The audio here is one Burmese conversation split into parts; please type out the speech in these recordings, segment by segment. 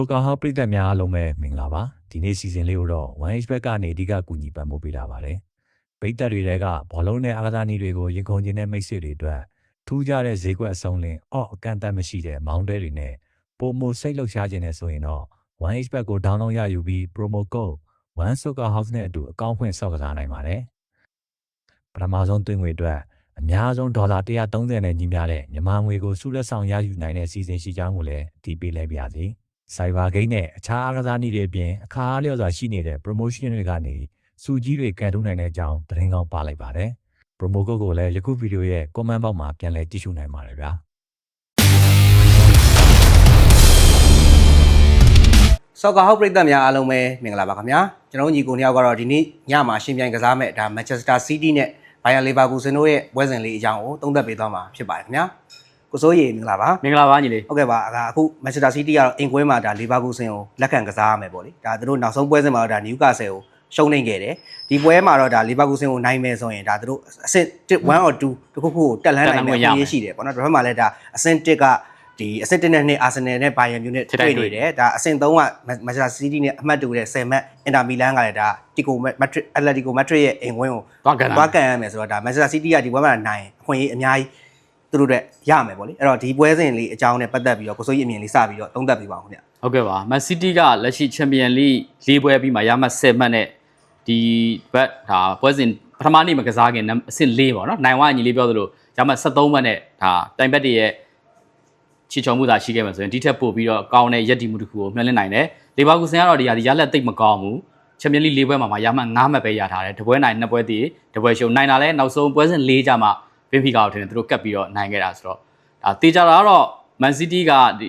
ဆိုကာဟောပရိသတ်များအားလုံးပဲမင်္ဂလာပါဒီနေ့စီစဉ်လေးကိုတော့ 1H ဘက်ကနေအဓိကကူညီပံ့ပိုးပေးတာပါတယ်ပရိသတ်တွေတဲကဘောလုံးနဲ့အားကစားနည်းတွေကိုရင်ခုန်ခြင်းနဲ့မိတ်ဆွေတွေအတွက်ထူးခြားတဲ့ဈေးကွက်အစုံလင်အော့အကန့်အသတ်မရှိတဲ့မောင်းတဲတွေနဲ့ပုံမစိတ်လှုပ်ရှားခြင်းနဲ့ဆိုရင်တော့ 1H ဘက်ကို download ရယူပြီး promo code 1 Soccer House နဲ့အတူအကောင့်ဖွင့်ဆောက်ကစားနိုင်ပါတယ်ပထမဆုံးသွင်းငွေအတွက်အများဆုံးဒေါ်လာ130နဲ့ညီမျှတဲ့မြန်မာငွေကိုစုလက်ဆောင်ရယူနိုင်တဲ့စီစဉ်ရှိကြောင်းကိုလည်းအတည်ပြုလိုက်ပါရစေ။ Cyber Game နဲ့အခြားအားကစားနည်းတွေအပြင်အခါအားလျော်စွာရှိနေတဲ့ promotion တွေကနေစုကြီးတွေကန်ထုတ်နိုင်တဲ့အကြောင်းသတင်းကောင်းပါလိုက်ပါတယ်။ promo code ကိုလည်းယခုဗီဒီယိုရဲ့ comment box မှာပြန်လည်ကြည့်ရှုနိုင်ပါတယ်ဗျာဆော့ကာဟောက်ပရိသတ်များအားလုံးပဲမင်္ဂလာပါခင်ဗျာကျွန်တော်တို့ညီကိုနှစ်ယောက်ကတော့ဒီနေ့ညမှာရှင်ပြိုင်ကစားမဲ့ဒါ Manchester City နဲ့ Bayer Leverkusen တို့ရဲ့ပွဲစဉ်လေးအကြောင်းကိုသုံးသပ်ပေးသွားမှာဖြစ်ပါတယ်ခင်ဗျာ ကိုစိုးရီမင်္ဂလာပါမင်္ဂလာပါညီလေးဟုတ်ကဲ့ပါအခု Manchester City ကတော့အင်ကွင်းမှာဒါ Leverkusen ကိုလက်ခံကစားရမယ်ပေါ့လေဒါသူတို့နောက်ဆုံးပွဲစဉ်မှာတော့ဒါ Newcastle ကိုရှုံးနေခဲ့တယ်ဒီပွဲမှာတော့ဒါ Leverkusen ကိုနိုင်မယ်ဆိုရင်ဒါသူတို့အဆင့်1 or 2တခုခုကိုတက်လန်းနိုင်မယ်အရေးရှိတယ်ပေါ့နော်ဒါပေမဲ့လည်းဒါအဆင့်1ကဒီအဆင့်1နဲ့2အာဆင်နယ်နဲ့ဘိုင်ယန်မြူနဲ့တွေ့နေတယ်ဒါအဆင့်3ကမန်ချက်စတာစီးတီးနဲ့အမှတ်တူတဲ့10မှတ်အင်တာမီလန်ကလည်းဒါတီကိုမက်ထရစ်အက်တလက်တီကိုမက်ထရစ်ရဲ့အိမ်ဝင်းကိုသွားကန်သွားကန်ရမယ်ဆိုတော့ဒါမန်ချက်စတာစီးတီးကဒီပွဲမှာနိုင်အခွင့်အရေးအများကြီး သူတို့အတွက်ရမယ်ပေါ့လေအဲ့တော့ဒီပွဲစဉ်လေးအကြောင်းနဲ့ပတ်သက်ပြီးတော့ကိုစိုးကြီးအမြင်လေးစပြီးတော့သုံးသပ်ပေးပါဦးခင်ဗျဟုတ်ကဲ့ပါမန်စီးတီးကလက်ရှိချန်ပီယံလိ၄ပွဲပြီးမှရမှတ်10မှတ်နဲ့ဒီဘက်ဒါပွဲစဉ်ပထမနေ့မှာကစားခင်အဆင့်၄ပေါ့နော်နိုင်ဝါညီလေးပြောသလိုရမှတ်73မှတ်နဲ့ဒါတိုင်ဘက်တွေရဲ့ချီချုံမှုသာရှိခဲ့မှာဆိုရင်ဒီထက်ပိုပြီးတော့ကောင်းတဲ့ရက်တီမှုတစ်ခုကိုမျှော်လင့်နိုင်တယ်လေဘာကူဆန်ကတော့ဒီဟာဒီရလက်သိပ်မကောင်းဘူးချန်ပီယံလိ၄ပွဲမှာမှရမှတ်9မှတ်ပဲရထားတယ်တပွဲနိုင်နှစ်ပွဲတည်တပွဲရှုံနိုင်တာလဲနောက်ဆုံးပွဲစဉ်၄ကြမှာ ဘင်ဖီကာကိုထင်တယ်သူတို့ကတ်ပြီးတော့နိုင်ခဲ့တာဆိုတော့ဒါတေချာတာကတော့မန်စီးတီးကဒီ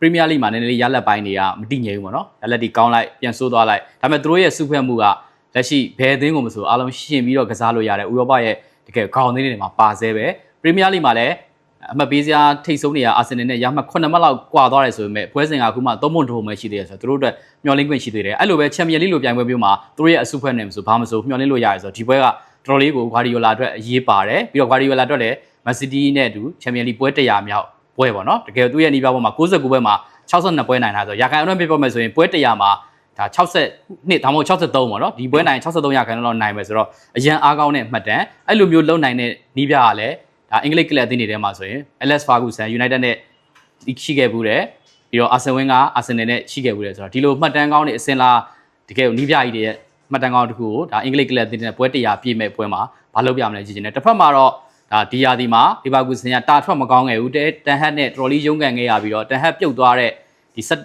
ပရီးမီးယားလိမှာနည်းနည်းလေးရလက်ပိုင်းတွေကမတည်ငြိမ်ဘူးပေါ့နော်ရလက်ဒီကောင်းလိုက်ပြန်ဆိုးသွားလိုက်ဒါပေမဲ့သူတို့ရဲ့စုဖွဲ့မှုကလက်ရှိဘယ်အသင်းကိုမဆိုအားလုံးရှင်ပြီးတော့ကစားလို့ရတယ်ဥရောပရဲ့တကယ်ခေါင်းသင်းတွေမှာပါဆဲပဲပရီးမီးယားလိမှာလည်းအမှတ်ပေးစရာထိတ်ဆုံးနေရအာဆင်နယ်နဲ့ရမှတ်9မှတ်လောက်ကွာသွားတယ်ဆိုပေမဲ့ပွဲစဉ်ကအခုမှ3မွန်ထိုးမှရှိသေးတယ်ဆိုတော့သူတို့အတွက်မျှော်လင့်ခွင့်ရှိသေးတယ်အဲ့လိုပဲချန်ပီယံလိလိုပြိုင်ပွဲမျိုးမှာသူတို့ရဲ့အစုဖွဲ့နေမှာဆိုဘာမဆိုမျှော်လင့်လို့ရတယ်ဆိုတော့ဒီပွဲက တော်တော်လေးကိုဂွာဒီယိုလာအတွက်အရေးပါတယ်ပြီးတော့ဂွာဒီယိုလာအတွက်လည်းမန်စီးတီးနဲ့အတူချန်ပီယံလိပွဲ100မြောက်ပွဲပေါ့နော်တကယ်သူ့ရဲ့နီးပြားပေါ်မှာ69ပွဲမှာ62ပွဲနိုင်တာဆိုရာခိုင်အုံးပြပြောမယ်ဆိုရင်ပွဲ100မှာဒါ60နှစ်ဒါမှမဟုတ်63ပေါ့နော်ဒီပွဲနိုင်63ရာခိုင်နှုန်းလောက်နိုင်မယ်ဆိုတော့အရန်အားကောင်းတဲ့အမှတ်တမ်းအဲ့လိုမျိုးလုံနိုင်တဲ့နီးပြားကလည်းဒါအင်္ဂလိပ်ကလပ်အသင်းတွေထဲမှာဆိုရင် LS Ferguson United နဲ့ရှိခဲ့ဘူးတယ်ပြီးတော့ Arsenal က Arsenal နဲ့ရှိခဲ့ဘူးတယ်ဆိုတော့ဒီလိုမှတ်တမ်းကောင်းတဲ့အစင်လာတကယ်နီးပြားကြီးတွေရဲ့ မှတ်တမ်းကောင်းတစ်ခုကိုဒါအင်္ဂလိပ်ကလပ်အသင်းတွေနဲ့ပွဲ100ပြည့်မဲ့ပွဲမှာဘာလုပ်ပြမလဲကြည့်ချင်တယ်တစ်ဖက်မှာတော့ဒါဒီယာဒီမှာလီဗာပူးဆင်ကတာထွက်မကောင်းခဲ့ဘူးတန်ဟတ်နဲ့တော်လီရုံးကန်ခဲ့ရပြီးတော့တန်ဟတ်ပြုတ်သွားတဲ့ဒီစက်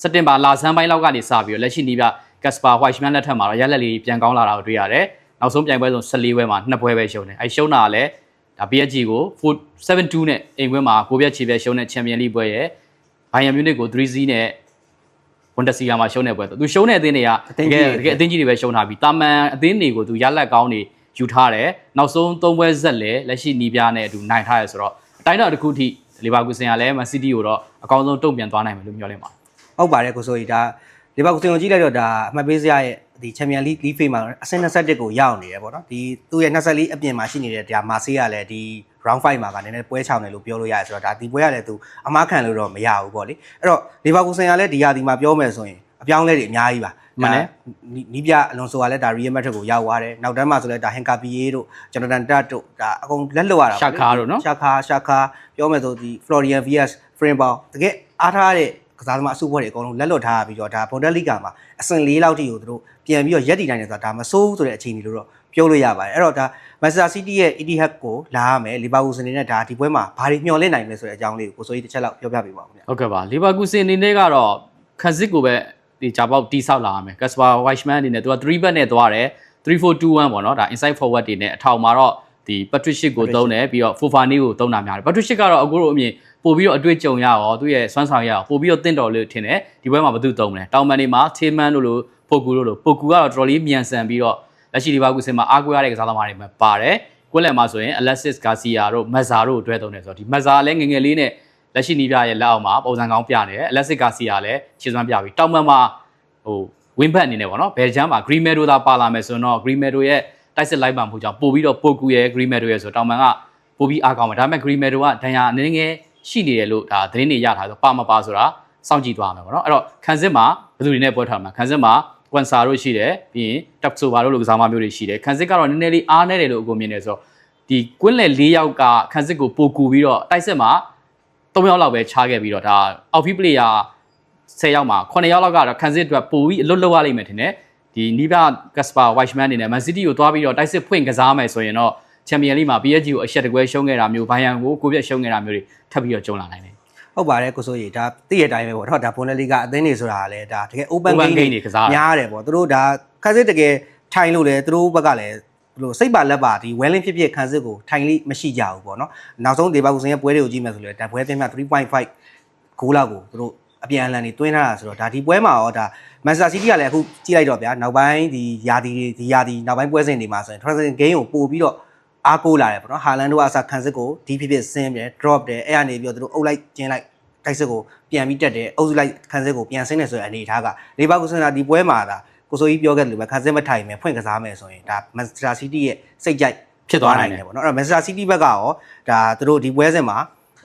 စက်တင်ဘာလာဆန်းပိုင်းလောက်ကနေစပြီးတော့လက်ရှိနီးပြကက်စပါဝိုက်ရှ်မန်လက်ထက်မှာတော့ရက်လက်လေးပြန်ကောင်းလာတာကိုတွေ့ရတယ်နောက်ဆုံးပြိုင်ပွဲဆုံး14ပွဲမှာ2ပွဲပဲရှုံးတယ်အဲရှုံးတာကလည်းဒါ PSG ကို4-7-2နဲ့အိမ်ခွင်းမှာကိုပြက်ချီပဲရှုံးတဲ့ချန်ပီယံလိပွဲရဲ့ဘိုင်ယန်မြူနစ်ကို3-0နဲ့ ဝန်ဒစီယာမှာရှုံးတဲ့ပွဲသူရှုံးတဲ့အသင်းတွေကတကယ်တကယ်အသင်းကြီးတွေပဲရှုံးထားပြီးတာမန်အသင်းတွေကိုသူရက်လက်ကောင်းနေယူထားတယ်နောက်ဆုံး၃ပွဲဆက်လဲလက်ရှိနီးပြားနဲ့အတူနိုင်ထားရဆိုတော့အတိုင်းတော့တစ်ခုထိလီဗာပူးဆင်ကလည်းမန်စီးတီးကိုတော့အကောင်းဆုံးတုံ့ပြန်သွားနိုင်မယ်လို့မျှော်လင့်ပါတယ်ဟုတ်ပါတယ်ကိုစိုးကြီးဒါလီဗာပူးစင်ကိုကြည့်လိုက်တော့ဒါအမှတ်ပေးစရာရဲ့ဒီချန်ပီယံလိလီဖေးမှာအဆင့်21ကိုရောက်နေတယ်ပေါ့နော်ဒီသူ့ရဲ့24အပြင်မှာရှိနေတဲ့ဒါမာဆေးကလည်းဒီ round 5မှာကနည်းနည်းပွဲချောင်းတယ်လို့ပြောလို့ရတယ်ဆိုတော့ဒါဒီပွဲကလည်းသူအမားခံလို့တော့မရဘူးပေါ့လေအဲ့တော့လီဗာပူးစင်ကလည်းဒီဟာဒီမှာပြောမယ်ဆိုရင်အပြောင်းလဲတွေအများကြီးပါမှန်တယ်နီးပြအလွန်ဆိုကလည်းဒါ Real Madrid ကိုရောက်သွားတယ်နောက်တန်းမှာဆိုလည်းဒါ Henka PA တို့ Jonathan Tat တို့ဒါအကုန်လက်လွတ်ရတာပေါ့လေရှာခါတို့နော်ရှာခါရှာခါပြောမယ်ဆိုဒီ Florian Villas Frame Ball တကယ်အားထားတဲ့ကစားသမားအစုအဖွဲ့တွေအကုန်လုံးလက်လွတ်ထားပြီးတော့ဒါ Bundesliga မှာအဆင့်၄လောက်ထိကိုသူတို့ပြန်ပြီးတော့ရက်တည်နိုင်တယ်ဆိုတာဒါမဆိုးဘူးဆိုတဲ့အခြေအနေလို့တော့ ပြောလို့ရပါတယ်အဲ့တော့ဒါ Manchester City ရဲ့ Etihad ကိုလာရမယ် Liverpool စနေနဲ့ဒါဒီပွဲမှာဘာတွေမျှော်လင့်နိုင်မလဲဆိုတဲ့အကြောင်းလေးကိုကိုစိုးကြီးတစ်ချက်လောက်ပြောပြပေးပါဦးခင်ဗျာဟုတ်ကဲ့ပါလီဗာကူဆင်အနေနဲ့ကတော့ခန်းစစ်ကိုပဲဒီဂျာပေါက်တီးဆောက်လာရမယ်ကက်စပါဝိုက်ရှ်မန်အနေနဲ့သူက3ဘက်နဲ့သွားတယ်3421ပေါ့နော်ဒါ inside forward တွေနဲ့အထောင်မှာတော့ဒီ Patrick ကိုသုံးတယ်ပြီးတော့ Fofana ကိုသုံးတာများတယ် Patrick ကတော့အခုတို့အမြင်ပို့ပြီးတော့အတွေ့အကြုံရရောသူ့ရဲ့စွမ်းဆောင်ရရောပို့ပြီးတော့တင့်တော်လို့ထင်တယ်ဒီဘက်မှာဘယ်သူသုံးမလဲတောင်မန်တွေမှာ Tillman တို့လိုပိုကူတို့လိုပိုကူကတော့တော်တော်လေးမြန်ဆန်ပြီးတော့ လက်ရှိလီဗာကူဆင်မှာအားကိုးရတဲ့ကစားသမားတွေမှာပါတယ်ကွက်လက်မှာဆိုရင် Alexis Garcia တို့ Mazza တို့တွဲသုံးတယ်ဆိုတော့ဒီ Mazza လည်းငယ်ငယ်လေးနဲ့လက်ရှိနီးပြရဲ့လက်အောက်မှာပုံစံကောင်းပြနေတယ် Alexis Garcia လည်းခြေစွမ်းပြပြီးတောင်မန်မှာဟိုဝင်းဘက်အနေနဲ့ပေါ့နော်ဘယ်ဂျမ်းမှာ Green Meadow သာပါလာမယ်ဆိုတော့ Green Meadow ရဲ့တိုက်စစ်လိုက်ပါမှုကြောင့်ပို့ပြီးတော့ပိုကူရဲ့ Green Meadow ရဲ့ဆိုတော့တောင်မန်ကပို့ပြီးအားကောင်းမှာဒါပေမဲ့ Green Meadow ကဒဏ်ရာအနေငယ်ရှိနေတယ်လို့ဒါသတင်းတွေရထားဆိုပါမပါဆိုတာစောင့်ကြည့်သွားမယ်ပေါ့နော်အဲ့တော့ခန်းစစ်မှာဘယ်သူတွေနဲ့ပွဲထားမှာခန်းစစ်မှာ ကွန်ဆာတို့ရှိတယ်ပြီးရင်တက်ဆိုဘာတို့လိုကစားမမျိုးတွေရှိတယ်ခန်းစစ်ကတော့နည်းနည်းလေးအားနေတယ်လို့အကိုမြင်နေဆိုတော့ဒီကွင်းလယ်၄ယောက်ကခန်းစစ်ကိုပိုကူပြီးတော့တိုက်စစ်မှာ၃ယောက်လောက်ပဲချားခဲ့ပြီးတော့ဒါအောက်ဖီပလေယာ10ယောက်မှာ9ယောက်လောက်ကတော့ခန်းစစ်အတွက်ပိုပြီးအလွတ်လောက်ရလိမ့်မယ်ထင်တယ်ဒီနီးပါကက်စပါဝိုက်ချ်မန်အနေနဲ့မန်စီးတီးကိုသွားပြီးတော့တိုက်စစ်ဖွင့်ကစားမယ်ဆိုရင်တော့ချန်ပီယံလိမှာ PSG ကိုအရှက်တကွဲရှုံးခဲ့တာမျိုးဘိုင်ယန်ကိုကိုပြက်ရှုံးခဲ့တာမျိုးတွေထပ်ပြီးတော့ကြုံလာနိုင်တယ် ဟုတ်ပါတယ်ကိုစိုးကြီးဒါသိရတဲ့အတိုင်းပဲပေါ့နော်ဒါဘွန်ဒလီကအသင်းတွေဆိုတာကလည်းဒါတကယ် open Open game game တွေကစားတာများတယ်ပေါ့သူတို့ဒါခန်းစစ်တကယ်ထိုင်လို့လေသူတို့ဘက်ကလည်းဘယ်လိုစိတ်ပါလက်ပါဒီ welling ဖြစ်ဖြစ်ခန်းစစ်ကိုထိုင်လိမရှိကြဘူးပေါ့နော်နောက်ဆုံးဒေဘာကူစင်ရဲ့ပွဲတွေကိုကြည့်မယ်ဆိုလေဒါပွဲပြင်းပြ3.5ဂိုးလောက်ကိုသူတို့အပြန်အလှန်နေတွင်းထားတာဆိုတော့ဒါဒီပွဲမှာရောဒါမန်ချက်စတာစီးတီးကလည်းအခုကြည့်လိုက်တော့ဗျာနောက်ပိုင်းဒီယာဒီဒီယာဒီနောက်ပိုင်းပွဲစဉ်တွေမှာဆိုရင် transition game ကိုပို့ပြီးတော့ အားကိုးလာတယ်ပေါ့နော်ဟာလန်တို့ကအစခန်းစစ်ကိုဒီဖြစ်ဖြစ်ဆင်းတယ် drop တယ်အဲ့အနေပြီးတော့သူတို့အုပ်လိုက်ကျင်းလိုက်တိုက်စစ်ကိုပြန်ပြီးတက်တယ်အုပ်စုလိုက်ခန်းစစ်ကိုပြန်ဆင်းတယ်ဆိုတဲ့အနေအထားကလေဘာကူစင်တာဒီပွဲမှာဒါကိုဆိုကြီးပြောခဲ့တယ်လို့ပဲခန်းစစ်မထိုင်မယ်ဖွင့်ကစားမယ်ဆိုရင်ဒါမန်ချက်စတာစီးတီးရဲ့စိတ်ကြိုက်ဖြစ်သွားနိုင်တယ်ပေါ့နော်အဲ့တော့မန်ချက်စတာစီးတီးဘက်ကရောဒါသူတို့ဒီပွဲစဉ်မှာ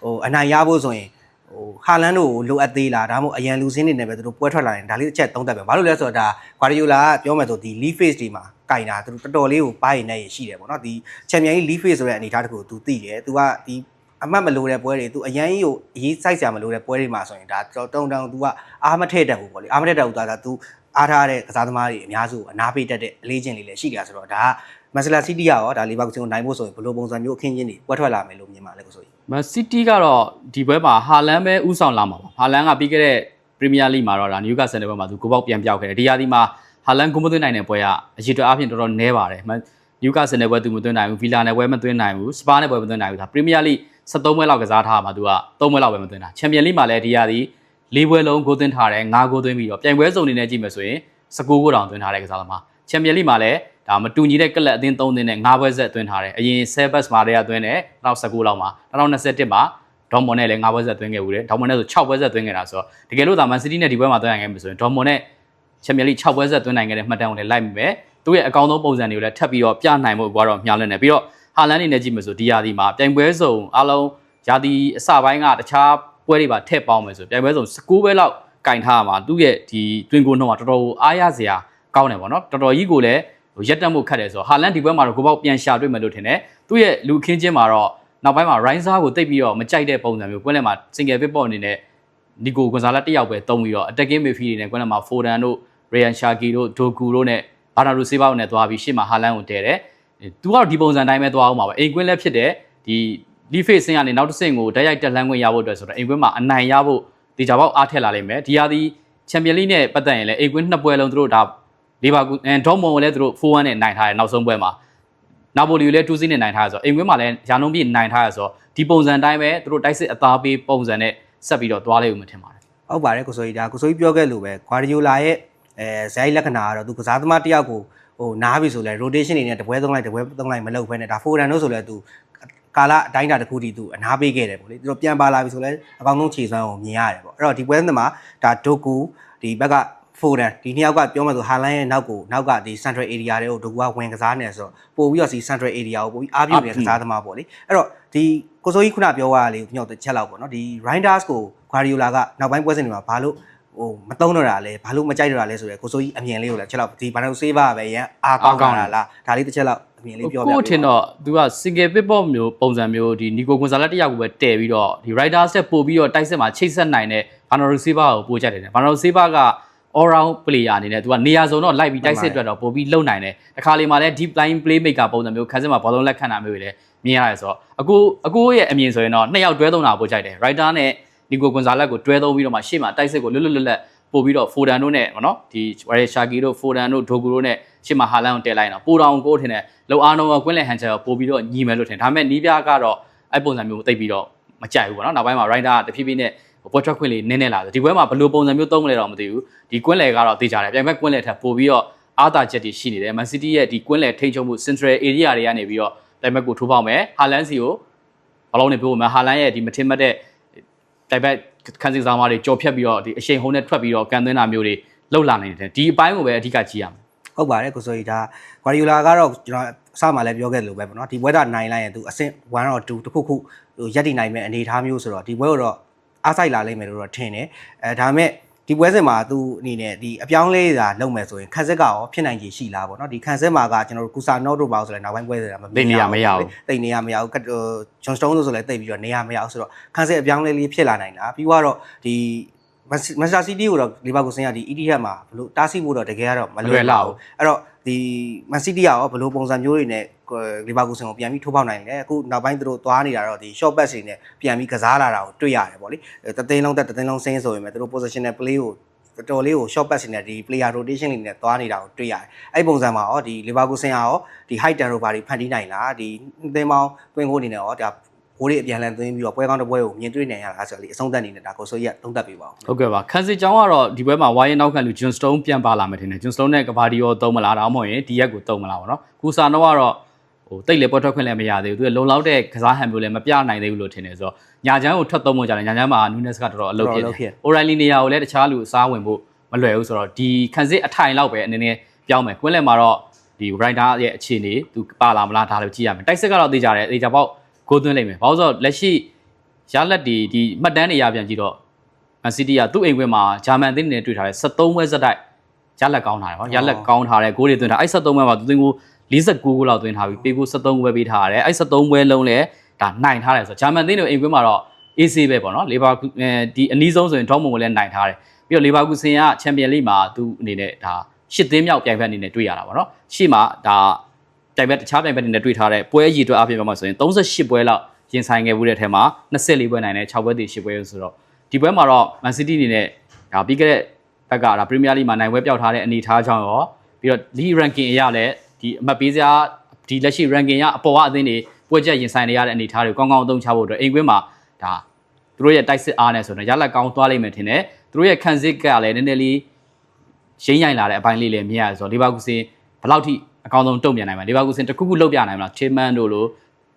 ဟိုအနိုင်ရဖို့ဆိုရင် ဟိုဟာလန်တို့ကိုလိုအပ်သေးလားဒါမှမဟုတ်အရန်လူစင်းနေနေပဲသူတို့ပွဲထွက်လာရင်ဒါလေးတစ်ချက်သုံးသပ်ပဲဘာလို့လဲဆိုတော့ဒါဂွာဒီယိုလာကပြောမယ်ဆိုဒီ lead phase ဒီမှာကင်တာသူတို့တော်တော်လေးကိုပိုင်းနေရရှိတယ်ပေါ့နော်ဒီချန်ပီယံကြီး lead phase ဆိုတဲ့အနေအထားတစ်ခုကိုသူသိတယ်သူကဒီအမှတ်မလို့တဲ့ပွဲတွေသူအရန်ကြီးကိုအရေးစိုက်စရာမလိုတဲ့ပွဲတွေမှာဆိုရင်ဒါတော်တုံတောင်သူကအားမထည့်တတ်ဘူးပေါ့လေအားမထည့်တတ်ဘူးသွားတာသူအားထားတဲ့ကစားသမားတွေအများစုအနာပေးတတ်တဲ့အလေးချင်းလေးလည်းရှိကြဆိုတော့ဒါကမက်ဆလာစီးတီးရောဒါလီဗာပူးစင်ကိုနိုင်ဖို့ဆိုရင်ဘယ်လိုပုံစံမျိုးအခင်းချင်းတွေပွဲထွက်လာမယ်လို့မြင်ပါလဲကိုဆိုရင် မန်စီးတီးကတော့ဒီပွဲမှာဟာလန်ပဲဥဆောင်လာမှာပါဟာလန်ကပြီးခဲ့တဲ့ပရီးမီးယားလိမှာတော့ဒါနယူကာဆယ်နယ်ပွဲမှာသူကိုပေါက်ပြန်ပြောက်ခဲ့တယ်ဒီရာသီမှာဟာလန်ကိုမသွင်းနိုင်တဲ့ပွဲကအရေးတော်အပြင်တော်တော်နည်းပါတယ်နယူကာဆယ်နယ်ပွဲသူမသွင်းနိုင်ဘူးဗီလာနယ်ပွဲမသွင်းနိုင်ဘူးစပါနယ်ပွဲမသွင်းနိုင်ဘူးဒါပရီးမီးယားလိ73ပွဲလောက်ကစားထားမှာသူက3ပွဲလောက်ပဲမသွင်းတာချန်ပီယံလိမှာလည်းဒီရာသီ၄ပွဲလုံးဂိုးသွင်းထားတယ်၅ဂိုးသွင်းပြီးတော့ပြိုင်ပွဲစုံနေနဲ့ကြည့်မယ်ဆိုရင်19ဂိုးတောင်သွင်းထားတဲ့ကစားသမားချန်ပီယံလိမှာလည်း ဒါမတူညီတဲ့ကလပ်အသင်း3သင်းနဲ့5ပွဲဆက်သွင်းထားတယ်အရင်7ဘတ်မှာတည်းကသွင်းတယ်2019လောက်မှာ2021မှာဒေါ်မွန်နဲ့လည်း5ပွဲဆက်သွင်းခဲ့ဘူးတယ်ဒေါ်မွန်နဲ့ဆို6ပွဲဆက်သွင်းခဲ့တာဆိုတော့တကယ်လို့ဒါမန်စီးတီးနဲ့ဒီပွဲမှာသွင်းနိုင်ခဲ့ပြီဆိုရင်ဒေါ်မွန်နဲ့ချန်ပီယံလိ6ပွဲဆက်သွင်းနိုင်ခဲ့တဲ့မှတ်တမ်းကိုလည်းလိုက်မိမယ်သူ့ရဲ့အကောင့်ဆုံးပုံစံတွေကိုလည်းထပ်ပြီးတော့ပြနိုင်ဖို့ကတော့မျှော်လင့်နေပြီးတော့ဟာလန်နေနဲ့ကြည့်မယ်ဆိုဒီယာဒီမှာပြိုင်ပွဲစုံအားလုံးယာဒီအစပိုင်းကတခြားပွဲတွေပါထည့်ပေါင်းမယ်ဆိုပြိုင်ပွဲစုံ19ပွဲလောက်ကင်ထားမှာသူ့ရဲ့ဒီတွင်ကိုနှုံးကတော်တော်အားရစရာကောင်းတယ်ပေါ့နော်တော်တော်ကြီးကိုလည်းဟို ရက်တက်မှုခတ်တယ်ဆိုတော့ဟာလန်ဒီပွဲမှာတော့ကိုပေါက်ပြန်ရှာတွေ့မယ်လို့ထင်တယ်သူ့ရဲ့လူခင်းချင်းမှာတော့နောက်ပိုင်းမှာ Riser ကိုတိတ်ပြီးတော့မကြိုက်တဲ့ပုံစံမျိုးကွင်းလယ်မှာ single pit ပေါ့အနေနဲ့နီကိုကွန်ဆာလာတစ်ယောက်ပဲတုံးပြီးတော့ attacking midfield တွေနဲ့ကွင်းလယ်မှာ Foden တို့ Ryan Shaki တို့ Doku တို့နဲ့ဘာနာရူဆေးဘောက်နဲ့သွားပြီးရှေ့မှာဟာလန်ကိုတဲတယ်သူကတော့ဒီပုံစံတိုင်းပဲသွားအောင်ပါပဲအိမ်ကွင်းလည်းဖြစ်တယ်ဒီ lead face ဆင်းကနေနောက်တစ်ဆင့်ကိုဓာတ်ရိုက်တက်လှမ်းခွင့်ရဖို့အတွက်ဆိုတော့အိမ်ကွင်းမှာအနိုင်ရဖို့တေချာပေါက်အားထက်လာလိမ့်မယ်ဒီဟာဒီချန်ပီယံလိနဲ့ပတ်သက်ရင်လည်းအိမ်ကွင်းနှစ်ပွဲလုံးသူတို့ဒါ လီဗာပူးအဲဒေါမွန်ကိုလည်းသူတို့4-1နဲ့နိုင်ထားတယ်နောက်ဆုံးပွဲမှာနာပိုလီကိုလည်း2-0နဲ့နိုင်ထားရဆိုတော့အိမ်ကွင်းမှာလည်းရာနှုန်းပြည့်နိုင်ထားရဆိုတော့ဒီပုံစံတိုင်းပဲသူတို့တိုက်စစ်အသားပေးပုံစံနဲ့ဆက်ပြီးတော့သွားလိမ့်ဦးမယ်ထင်ပါတယ်ဟုတ်ပါတယ်ကိုဆိုကြီးဒါကိုဆိုကြီးပြောခဲ့လို့ပဲဂွာဒီယိုလာရဲ့အဲဇိုင်းလက္ခဏာကတော့သူကစားသမားတစ်ယောက်ကိုဟိုနားပြီဆိုလဲ rotation နေနဲ့တပွဲသုံးလိုက်တပွဲသုံးလိုက်မလုပ်ဘဲနဲ့ဒါဖိုရန်တို့ဆိုလဲသူကာလအတိုင်းအတာတစ်ခုတည်းသူအနားပေးခဲ့တယ်ပေါ့လေသူတို့ပြန်ပါလာပြီဆိုလဲအကောင်းဆုံးခြေစွမ်းကိုမြင်ရတယ်ပေါ့အဲ့တော့ဒီပွဲစဉ်မှာဒါဒိုကူဒီဘက်က ဖိုရန်ဒီနှစ်ယောက်ကပြောမှဆိုဟာလန်ရဲ့နောက်ကိုနောက်ကဒီ central area တွေကိုဒိုကူကဝင်ကစားနေဆိုတော့ပို့ပြီးတော့ဒီ central area ကိုပို့ပြီးအားပြုနေတဲ့ကစားသမားပေါ့လေအဲ့တော့ဒီကိုစိုးကြီးခုနပြောရတာလေးကိုညော့တစ်ချက်လောက်ပေါ့နော်ဒီ Rinders ကို Guardiola ကနောက်ပိုင်းပွဲစဉ်တွေမှာဘာလို့ဟိုမတုံးတော့တာလဲဘာလို့မကြိုက်တော့တာလဲဆိုရယ်ကိုစိုးကြီးအမြင်လေးကိုလည်းချက်လောက်ဒီဘာလို့စေးပါပဲရန်အားကောင်းတာလားဒါလေးတစ်ချက်လောက်အမြင်လေးပြောပြကိုထင်တော့ तू က single pit pop မျိုးပုံစံမျိုးဒီ Nico Gonzalez တယောက်ကိုပဲတည်ပြီးတော့ဒီ rider step ပို့ပြီးတော့တိုက်စစ်မှာချိတ်ဆက်နိုင်တဲ့ Bernardo Silva ကိုပို့ကြတယ် Bernardo Silva က all round player အနေနဲ့ तू ကနေရာစုံတော့လိုက်ပြီးတိုက်စစ်အတွက်တော့ပို့ပြီးလုံနိုင်တယ်တခါလေမှာလည်း deep line play maker ပုံစံမျိုးခန်းစစ်မှာဘောလုံးလက်ခံတာမျိုးတွေလည်းမြင်ရတယ်ဆိုတော့အခုအခုရဲ့အမြင်ဆိုရင်တော့နှစ်ယောက်တွဲသုံးတာပို့ကြိုက်တယ် rider နဲ့ Nico Gonzalez ကိုတွဲသုံးပြီးတော့မှရှေ့မှာတိုက်စစ်ကိုလွတ်လွတ်လပ်လပ်ပို့ပြီးတော့ Foden တို့နဲ့ဗောနော်ဒီ Warren Shaki တို့ Foden တို့ Dogu တို့နဲ့ရှေ့မှာ Haaland ကိုတဲလိုက်တော့ပိုတောင်ကိုထင်တယ်လောအားလုံးကကွင်းလယ်ဟန်ချာပို့ပြီးတော့ညီမယ်လို့ထင်ဒါပေမဲ့နီးပြကတော့အဲ့ပုံစံမျိုးတိတ်ပြီးတော့မကြိုက်ဘူးဗောနော်နောက်ပိုင်းမှာ Rider ကတဖြည်းဖြည်းနဲ့ ပွဲထွက်ခွင့်လေးနည်းနည်းလာတယ်ဒီပွဲမှာဘယ်လိုပုံစံမျိုးသုံးမလဲတော့မသိဘူးဒီကွင်းလယ်ကတော့သိကြတယ်ပြိုင်ဘက်ကွင်းလယ်ထက်ပို့ပြီးတော့အားသာချက်တွေရှိနေတယ် Man City ရဲ့ဒီကွင်းလယ်ထိန်းချုပ်မှု Central Area တွေကနေပြီးတော့ပြိုင်ဘက်ကိုထိုးပေါက်မယ် Haaland စီကိုဘလုံးနေပြောမယ် Haaland ရဲ့ဒီမထင်မှတ်တဲ့ပြိုင်ဘက်ခန်းစစ်စားမားတွေကြော်ဖြတ်ပြီးတော့ဒီအရှိန်ဟုန်နဲ့ထွက်ပြီးတော့ကန်သွင်းတာမျိုးတွေလှုပ်လာနေတယ်ဒီအပိုင်းကိုပဲအဓိကကြည့်ရမယ်ဟုတ်ပါတယ်ကိုစိုးကြီးဒါဂွာဒီယိုလာကတော့ကျွန်တော်အစမှလည်းပြောခဲ့လို့ပဲပေါ့နော်ဒီပွဲတာနိုင်လိုက်ရင်သူအဆင့်1 or 2တစ်ခုခုဟိုရက်တည်နိုင်မဲ့အနေအထားမျိုးဆိုတော့ဒီပွဲကိုတော့ အားစိုက်လာလိမ့်မယ်လို့တော့ထင်တယ်အဲဒါပေမဲ့ဒီပွဲစဉ်မှာသူအနေနဲ့ဒီအပြောင်းလဲတာလုပ်မယ်ဆိုရင်ခန်းစစ်ကရောဖြစ်နိုင်ခြေရှိလားပေါ့နော်ဒီခန်းစစ်မှာကကျွန်တော်တို့ကူစာနော့တို့ပါဆိုလဲနောက်ပိုင်းပွဲစဉ်ကမသိနေရမရဘူးတိတ်နေရမရဘူးကတ်ဂျွန်စတုန်းတို့ဆိုလဲတိတ်ပြီးတော့နေရမရဘူးဆိုတော့ခန်းစစ်အပြောင်းလဲလေးဖြစ်လာနိုင်တာပြီးတော့ဒီမန်စတာစီးတီးကိုတော့လီဗာပူးဆင်ကဒီ ETH မှာဘလို့တားဆီးဖို့တော့တကယ်ကတော့မလွယ်လောက်ဘူးအဲ့တော့ ဒီမန်စီးတီးကရောဘလို့ပုံစံမျိုးတွေနဲ့လီဗာပူးဆင်ကိုပြန်ပြီးထိုးပေါက်နိုင်တယ်အခုနောက်ပိုင်းသူတို့သွားနေတာတော့ဒီ short pass တွေနဲ့ပြန်ပြီးကစားလာတာကိုတွေ့ရတယ်ပေါ့လေတသိန်းလုံးတက်တသိန်းလုံးဆင်းဆိုရင်ပဲသူတို့ positional play ကိုတော်တော်လေးကို short pass နဲ့ဒီ player rotation တွေနဲ့သွားနေတာကိုတွေ့ရတယ်အဲ့ဒီပုံစံမှာရောဒီလီဗာပူးဆင်ကရောဒီ height turnover တွေဖန်တီးနိုင်လားဒီအသင်းပေါင်းတွင်းကိုအနေနဲ့ရောဒါ ဘိုးတွေအပြန်လန်သွင်းပြီးတော့ပွဲကောင်းတစ်ပွဲကိုမြင်တွေ့နိုင်ရတာဆိုတော့လေအဆုံးသတ်နေနေတာကိုဆိုရက်သုံးသပ်ပေးပါဦးဟုတ်ကဲ့ပါခန်းစစ်ကျောင်းကတော့ဒီဘက်မှာဝိုင်းရင်နောက်ခံလူဂျွန်စတုန်းပြန်ပါလာမယ်ထင်တယ်ဂျွန်စတုန်းနဲ့ကဘာဒီယောသုံးမလားဒါမှမဟုတ်ရင်ဒီရက်ကိုသုံးမလားပေါ့နော်ကူဆာနောကတော့ဟိုတိတ်လေပေါ်ထွက်ခွင့်လည်းမရသေးဘူးသူကလုံလောက်တဲ့ကစားဟန်မျိုးလည်းမပြနိုင်သေးဘူးလို့ထင်တယ်ဆိုတော့ညာချမ်းကိုထွက်သုံးဖို့ကြတယ်ညာချမ်းမှာနူးနက်စ်ကတော်တော်အလုပ်ဖြစ်တယ်အိုရိုင်လီနေယာကိုလည်းတခြားလူအစားဝင်ဖို့မလွယ်ဘူးဆိုတော့ဒီခန်းစစ်အထိုင်လောက်ပဲအနေနဲ့ပြောင်းမယ်ကွင်းလယ်မှာတော့ဒီ rider ရဲ့အခြေအနေသူပါလာမလားဒါလည်းကြည့်ရမယ်တိုက်စစ်ကတော့သိကြတယ်သိကြပေါ့ကို သွင်းလိုက်မယ်ဘာလို့ဆိုတော့လက်ရှိရလက်ဒီဒီမှတ်တမ်းတွေရပြန်ကြည့်တော့မန်စီးတီးကသူ့အိမ်ခွင်းမှာဂျာမန်အသင်းတွေနဲ့တွေ့ထားတဲ့73ပွဲဇက်တိုက်ရလက်ကောင်းထားတယ်ဟောရလက်ကောင်းထားတယ်ဂိုးတွေသွင်းထားအဲ့73ပွဲမှာသူသွင်းကို49ဂိုးလောက်သွင်းထားပြီးပေးကို73ပွဲပေးထားရတယ်အဲ့73ပွဲလုံးလည်းဒါနိုင်ထားတယ်ဆိုတော့ဂျာမန်အသင်းတွေအိမ်ခွင်းမှာတော့ AC ပဲပေါ့နော်လေဘာဒီအနီးဆုံးဆိုရင်ဒေါမွန်ကိုလည်းနိုင်ထားတယ်ပြီးတော့လေဘာကူဆင်ကချန်ပီယံလိမှာသူအနေနဲ့ဒါရှစ်သင်းမြောက်ပြိုင်ဘက်အနေနဲ့တွေ့ရတာပေါ့နော်ရှေ့မှာဒါ ပြိုင်ဘက်တခြားပြိုင်ဘက်အနေနဲ့တွေ့ထားတဲ့ပွဲအကြီးအတွက်အပြင်မှာဆိုရင်38ပွဲလောက်ရင်ဆိုင်ခဲ့မှုတဲ့အထက်မှာ24ပွဲနိုင်တယ်6ပွဲတည်10ပွဲဆိုတော့ဒီပွဲမှာတော့ Man City အနေနဲ့ဒါပြီးခဲ့တဲ့ဘက်ကဒါ Premier League မှာနိုင်ပွဲပျောက်ထားတဲ့အနေအထားကြောင့်ရောပြီးတော့ League Ranking အရလည်းဒီအမှတ်ပေးစရာဒီလက်ရှိ Ranking ရအပေါ်ကအသင်းတွေပွဲချက်ရင်ဆိုင်နေရတဲ့အနေအထားတွေကိုကောင်းကောင်းအသုံးချဖို့အတွက်အိမ်ကွင်းမှာဒါသူတို့ရဲ့တိုက်စစ်အားနဲ့ဆိုတော့ရလက်ကောင်းသွားလိမ့်မယ်ထင်တယ်သူတို့ရဲ့ခံစစ်ကလည်းနည်းနည်းလေးရင်းရိုင်လာတဲ့အပိုင်းလေးလည်းမြင်ရတယ်ဆိုတော့လီဗာပူးစင်ဘယ်လောက်ထိ အကောင်းဆုံးတုံ့ပြန်နိုင်မှာလီဗာပူးစင်တစ်ခုခုလုပ်ပြနိုင်မလားချေမန်တို့လို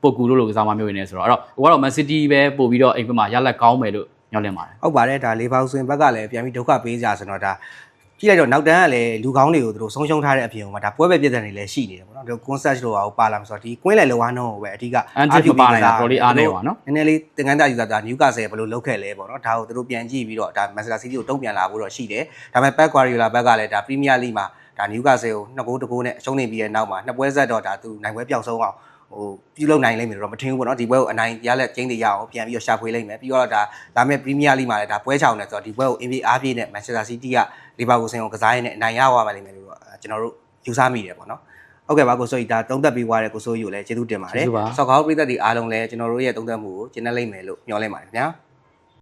ပိုကူတို့လိုကစားမမျိုးနေဆိုတော့အဲ့တော့ဟိုကတော့ Man City ပဲပို့ပြီးတော့အိမ်ကွင်းမှာရလက်ကောင်းမယ်လို့ညွှန်လင့်ပါတယ်ဟုတ်ပါတယ်ဒါလေးပေါင်းဆွင်ဘက်ကလည်းပြန်ပြီးဒုက္ခပေးကြဆိုတော့ဒါကြည့်လိုက်တော့နောက်တန်းကလည်းလူကောင်းတွေကိုသူတို့ဆုံးရှုံးထားတဲ့အပြင်မှာဒါပွဲပဲပြည့်တဲ့နေလည်းရှိနေတယ်ပေါ့နော်ဒီ concept တို့ဟာပါလာမှာဆိုတော့ဒီကွင်းလယ်လောကနှုံးကိုပဲအဓိကအန်တီမပါနိုင်တာတော်လေးအားနေပါနော်နည်းနည်းလေးသင်္ကန်းသားယူတာဒါ Newcastle ဘယ်လိုလုပ်ခဲ့လဲပေါ့နော်ဒါကိုသူတို့ပြန်ကြည့်ပြီးတော့ဒါ Manchester City ကိုတုံ့ပြန်လာဖို့တော့ရှိတယ်ဒါပေမဲ့ Pep Guardiola ဘက်ကလည်းဒါ Premier League မှာ ဒါ Newcastle ကိုနှစ်ဂိုးတစ်ဂိုးနဲ့အရှုံးနေပြီးတဲ့နောက်မှာနှစ်ပွဲဆက်တော့ဒါသူနိုင်ပွဲပျောက်ဆုံးအောင်ဟိုပြုလုပ်နိုင်လိမ့်မယ်လို့တော့မထင်ဘူးပေါ့နော်ဒီပွဲကိုအနိုင်ရလက်ကျင်းတွေရအောင်ပြန်ပြီးတော့ရှာဖွေလိမ့်မယ်ပြီးတော့ဒါဒါမဲ့ Premier League မှာလည်းဒါပွဲချောင်းနေဆိုတော့ဒီပွဲကို NBA အားပြည့်နဲ့ Manchester City က Liverpool ဆင်ကိုကစားရင်းနဲ့အနိုင်ရသွားပါလိမ့်မယ်လို့တော့ကျွန်တော်တို့ယူဆမိတယ်ပေါ့နော်ဟုတ်ကဲ့ပါကိုဆိုကြီးဒါသုံးသက်ပြီးွားတဲ့ကိုဆိုကြီးကိုလည်းကျေးဇူးတင်ပါတယ်ဆော့ခေါင်းပရိသတ်တွေအားလုံးလည်းကျွန်တော်တို့ရဲ့သုံးသက်မှုကိုကျင်းနေလိမ့်မယ်လို့မျှော်လင့်ပါတယ်ခင်ဗျာ